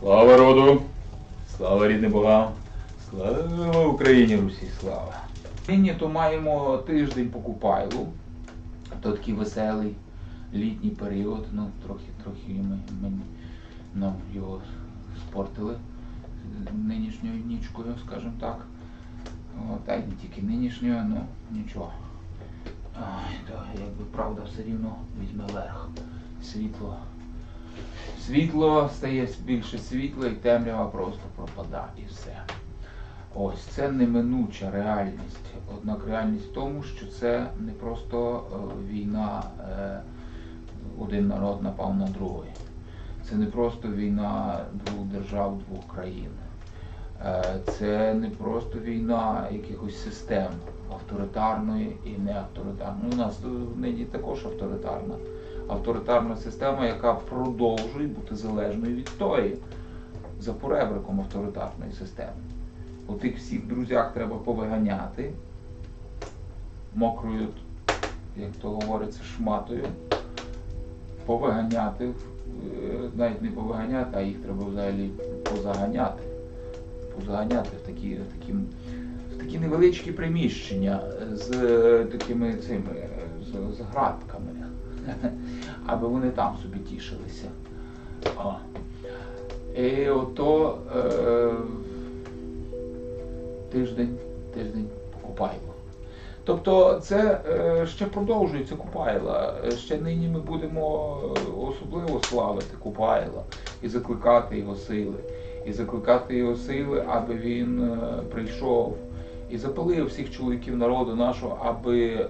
Слава роду! Слава рідним богам! Слава Україні Русі! Слава! Нині то маємо тиждень по Купайлу. То такий веселий літній період. Ну, трохи, трохи ми, ми, нам його спортили нинішньою нічкою, скажімо так. Та й не тільки нинішньою, ну нічого. Ай, то якби правда все рівно візьме верх. Світло. Світло стає більше світла і темрява просто пропадає і все. Ось це неминуча реальність. Однак реальність в тому, що це не просто е, війна, е, один народ напав на другий. Це не просто війна двох держав, двох країн. Е, Це не просто війна якихось систем авторитарної і неавторитарної. У нас нині також авторитарна. Авторитарна система, яка продовжує бути залежною від тої за поребриком авторитарної системи. Отих всіх друзях треба повиганяти мокрою, як то говориться, шматою, повиганяти, е, навіть не повиганяти, а їх треба взагалі позаганяти. Позаганяти в такі, в такі, в такі невеличкі приміщення з е, такими цими е, з, з градками, аби вони там собі тішилися. О. І ото е, тиждень, тиждень Купайло. Тобто це е, ще продовжується Купайла. Ще нині ми будемо е, особливо славити Купайла і закликати його сили. І закликати його сили, аби він е, прийшов і запалив всіх чоловіків народу нашого, аби е,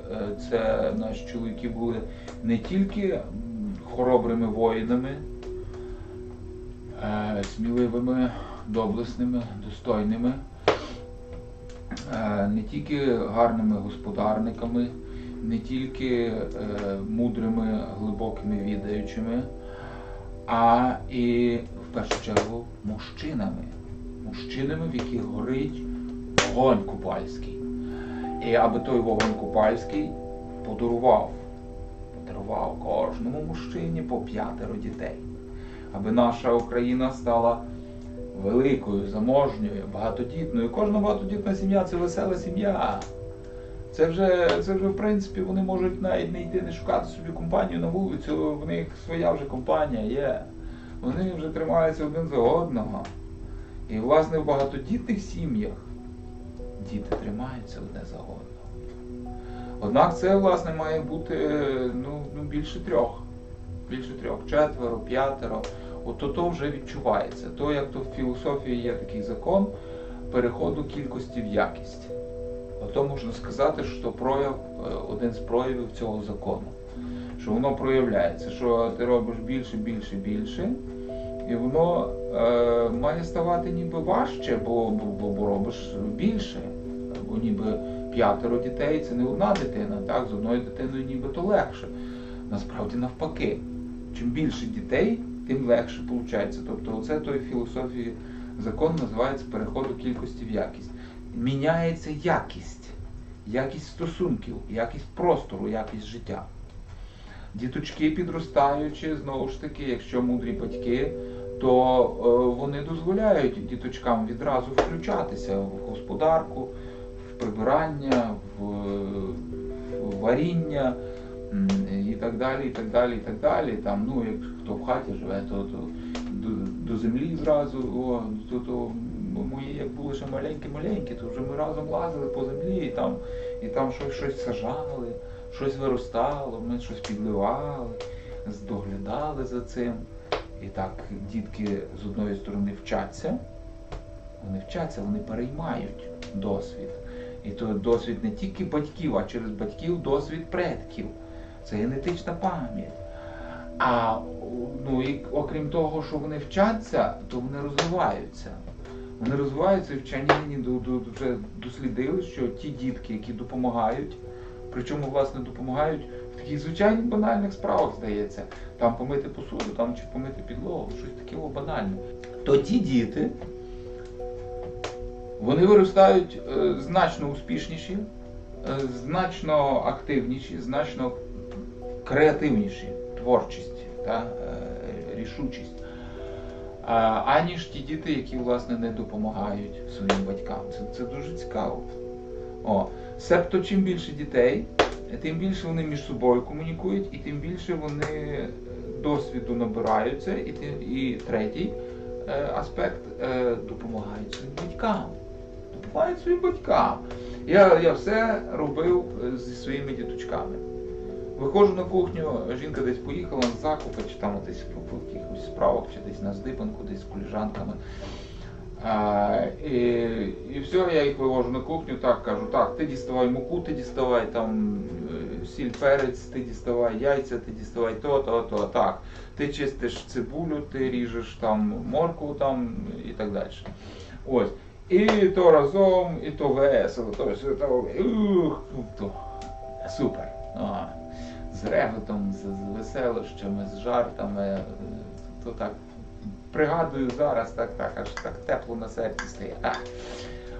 це наші чоловіки були не тільки хоробрими воїнами, е, сміливими, доблесними, достойними, е, не тільки гарними господарниками, не тільки мудрими, глибокими відаючими, а і в першу чергу мужчинами. Мужчинами, в яких горить вогонь купальський. І аби той вогонь купальський подарував, подарував кожному мужчині по п'ятеро дітей. Аби наша Україна стала великою, заможньою, багатодітною. Кожна багатодітна сім'я це весела сім'я. Це вже, це вже, в принципі, вони можуть навіть не йти не шукати собі компанію на вулицю, в них своя вже компанія є. Вони вже тримаються один за одного. І, власне, в багатодітних сім'ях діти тримаються одне за одного. Однак це, власне, має бути ну, ну, більше трьох. Більше трьох, четверо, п'ятеро. От то, то вже відчувається. То, як то в філософії є такий закон переходу кількості в якість. Ото можна сказати, що прояв, е, один з проявів цього закону. Що воно проявляється, що ти робиш більше, більше, більше, і воно е, має ставати ніби важче, бо, бо, бо робиш більше. Бо ніби п'ятеро дітей це не одна дитина, так? З одною дитиною ніби то легше. Насправді навпаки. Чим більше дітей, тим легше виходить. Тобто оце той філософії закон називається переходу кількості в якість. Міняється якість, якість стосунків, якість простору, якість життя. Діточки підростаючи, знову ж таки, якщо мудрі батьки, то е, вони дозволяють діточкам відразу включатися в господарку, прибирання, в, варіння і так далі, і так далі, і так далі. Там, ну, як хто в хаті живе, то, то до, до землі зразу, о, то, то мої як були ще маленькі-маленькі, то вже ми разом лазили по землі і там, і там щось, щось сажали, щось виростало, ми щось підливали, доглядали за цим. І так дітки з одної сторони вчаться, вони вчаться, вони переймають досвід. І то досвід не тільки батьків, а через батьків досвід предків. Це генетична пам'ять. А ну, і окрім того, що вони вчаться, то вони розвиваються. Вони розвиваються і вчені вже дослідили, що ті дітки, які допомагають, причому власне допомагають в таких звичайних банальних справах, здається, там помити посуду, там чи помити підлогу, щось таке банальне. То ті діти, вони виростають е, значно успішніші, е, значно активніші, значно креативніші, творчість, та, е, рішучість. аніж ті діти, які власне не допомагають своїм батькам. Це, це дуже цікаво. О, себто, чим більше дітей, тим більше вони між собою комунікують, і тим більше вони досвіду набираються. І, і третій е, аспект е, допомагають своїм батькам. Допомагають своїм батькам. Я, я все робив е, зі своїми діточками. Виходжу на кухню, жінка десь поїхала на закупи, чи там десь по, по якихось справах, чи десь на здибанку, десь з коліжанками. А, і, і все, я їх вивожу на кухню, так кажу, так, ти діставай муку, ти діставай там е, сіль, перець, ти діставай яйця, ти діставай то, то, то, так. Ти чистиш цибулю, ти ріжеш там моркву там і так далі. Ось. І то разом, і то весело, то все то, ух, то супер. А, з реготом, з, з веселощами, з жартами. е, То так пригадую зараз, так, так, аж так тепло на серці стає. А.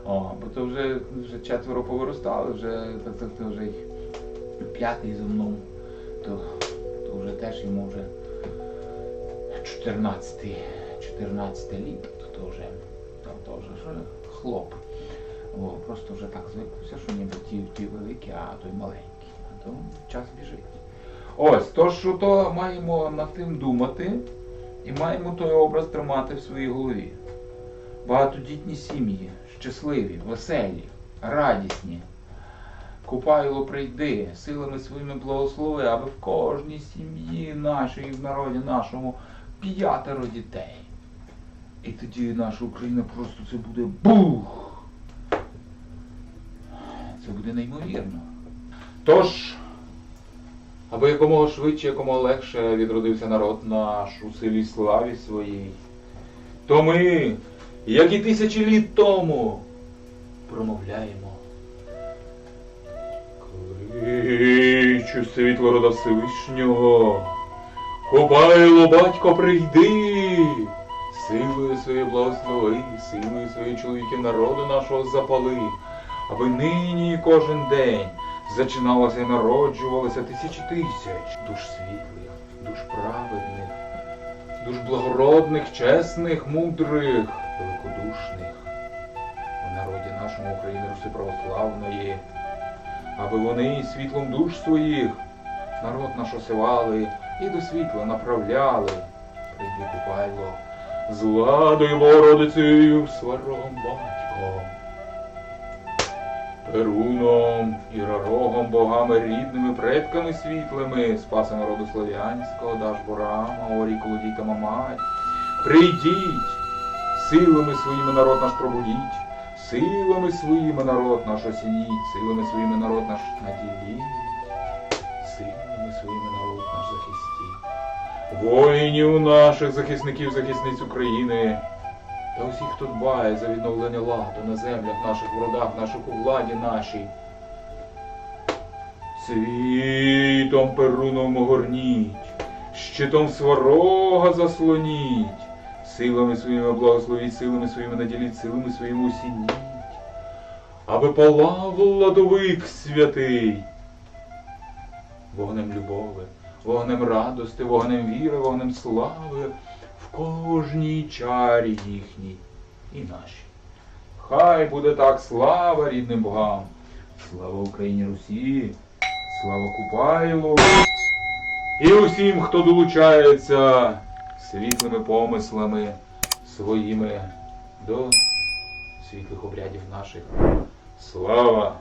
О, бо то вже, вже четверо повиростали, вже так, так, то вже їх п'ятий зо мною, то, то вже теж йому вже 14, 14 літ, то вже, то, то вже ж хлоп. О, просто вже так звикнувся, що ніби ті, ті великі, а той маленький. А то час біжить. Ось, то що то маємо над тим думати і маємо той образ тримати в своїй голові. Багатодітні сім'ї, щасливі, веселі, радісні. Купайло прийди, силами своїми благослови, аби в кожній сім'ї нашій, в народі нашому п'ятеро дітей. І тоді наша Україна просто це буде бух! Це буде неймовірно. Тож, аби якомога швидше, якомога легше відродився народ наш у силі славі своїй, то ми, як і тисячі літ тому, промовляємо. Кличу світло рода Всевишнього, Копайло, батько, прийди, силою своєю благослови, силою своєю чоловіків народу нашого запали, аби нині кожен день зачиналося і народжувалося тисячі тисяч душ світлих, душ праведних, душ благородних, чесних, мудрих, великодушних в народі нашому України Руси православної, аби вони світлом душ своїх народ наш осивали і до світла направляли. Прийди Купайло, з владою Богородицею, сварогом батьком. Перуном і рарогом, богами рідними, предками світлими, спасом роду слов'янського, даш борама, орі колодій та мамай. Прийдіть, силами своїми народ наш пробудіть, силами своїми народ наш осініть, силами своїми народ наш наділіть, силами своїми народ наш захистіть. Воїнів наших захисників, захисниць України та усіх, хто дбає за відновлення ладу на землях наших, в наших, у владі нашій. Світом перуном огорніть, щитом сварога заслоніть, силами своїми благословіть, силами своїми наділіть, силами своїми усініть, аби палав владовик святий, вогнем любови, вогнем радости, вогнем віри, вогнем слави в кожній чарі їхній і нашій. Хай буде так слава рідним богам, слава Україні Русі, слава Купайлу і усім, хто долучається світлими помислами своїми до світлих обрядів наших. Слава